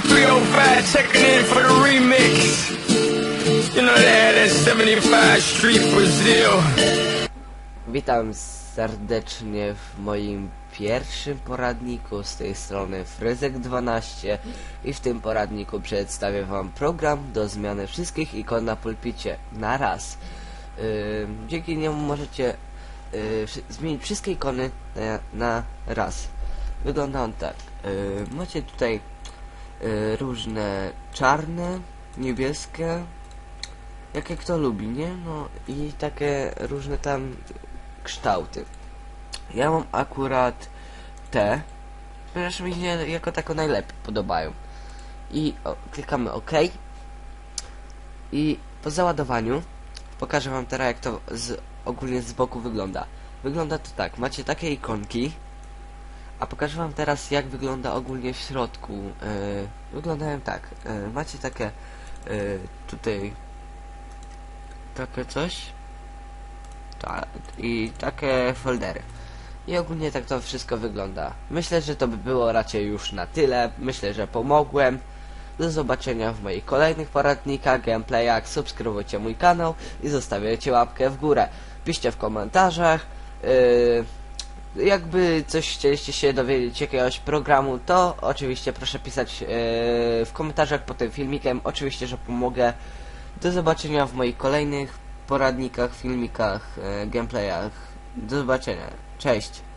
305 checking in for the remix. You know that at 75 Street, Brazil. Witam serdecznie w moim pierwszym poradniku z tej strony Fryzek12 i w tym poradniku przedstawię wam program do zmiany wszystkich ikon na pulpicie na raz. Yy, dzięki niemu możecie yy, zmienić wszystkie ikony na, na raz. Wygląda on tak. Yy, macie tutaj yy, różne czarne, niebieskie, jakie kto lubi, nie? No i takie różne tam kształty. Ja mam akurat te, ponieważ mi się jako tako najlepiej podobają. I o, klikamy OK. I po załadowaniu pokażę wam teraz jak to z, ogólnie z boku wygląda. Wygląda to tak, macie takie ikonki, a pokażę wam teraz jak wygląda ogólnie w środku. Yy, tak, yy, macie takie yy, tutaj takie coś ta, i takie foldery. I ogólnie tak to wszystko wygląda. Myślę, że to by było raczej już na tyle. Myślę, że pomogłem. Do zobaczenia w moich kolejnych poradnikach, gameplayach. Subskrybujcie mój kanał i zostawiajcie łapkę w górę. Piszcie w komentarzach. Yy, jakby coś chcieliście się dowiedzieć jakiegoś programu, to oczywiście proszę pisać yy, w komentarzach pod tym filmikiem. Oczywiście, że pomogę. Do zobaczenia w moich kolejnych poradnikach, filmikach, e, gameplayach. Do zobaczenia. Cześć.